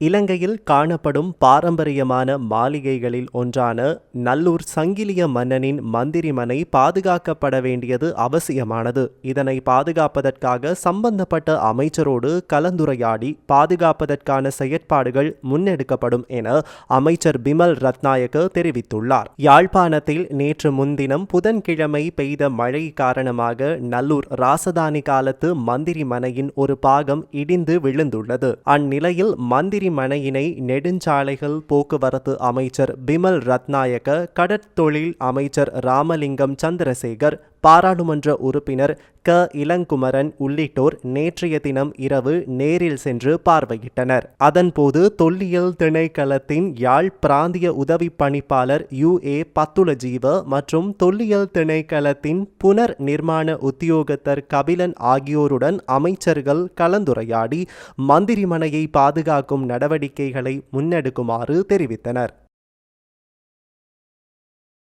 இலங்கையில் காணப்படும் பாரம்பரியமான மாளிகைகளில் ஒன்றான நல்லூர் சங்கிலிய மன்னனின் மந்திரிமனை பாதுகாக்கப்பட வேண்டியது அவசியமானது. இதனை பாதுகாப்பதற்காக சம்பந்தப்பட்ட அமைச்சரோடு கலந்துரையாடி பாதுகாப்பதற்கான செயற்பாடுகள் முன்னெடுக்கப்படும் என அமைச்சர் பிமல் ரத்நாயக்க தெரிவித்துள்ளார். யாழ்ப்பாணத்தில் நேற்று முன்தினம் புதன்கிழமை பெய்த மழை காரணமாக நல்லூர் ராசதானி காலத்து மந்திரி மனையின் ஒரு பாகம் இடிந்து விழுந்துள்ளது. அந்நிலையில் மந்திரி மனையினை நெடுஞ்சாலைகள் போக்குவரத்து அமைச்சர் பிமல் ரத்நாயக்க கடற்தொழில் அமைச்சர் ராமலிங்கம் சந்திரசேகர் பாராளுமன்ற உறுப்பினர் க. இளங்குமரன் உள்ளிட்டோர் நேற்றைய தினம் இரவு நேரில் சென்று பார்வையிட்டனர். அதன்போது தொல்லியல் திணைக்களத்தின் யாழ் பிராந்திய உதவி பணிப்பாளர் யு. ஏ. பத்துலஜீவ மற்றும் தொல்லியல் திணைக்களத்தின் புனர் நிர்மாண உத்தியோகத்தர் கபிலன் ஆகியோருடன் அமைச்சர்கள் கலந்துரையாடி மந்திரிமனையை பாதுகாக்கும் நடவடிக்கைகளை முன்னெடுக்குமாறு தெரிவித்தனர்.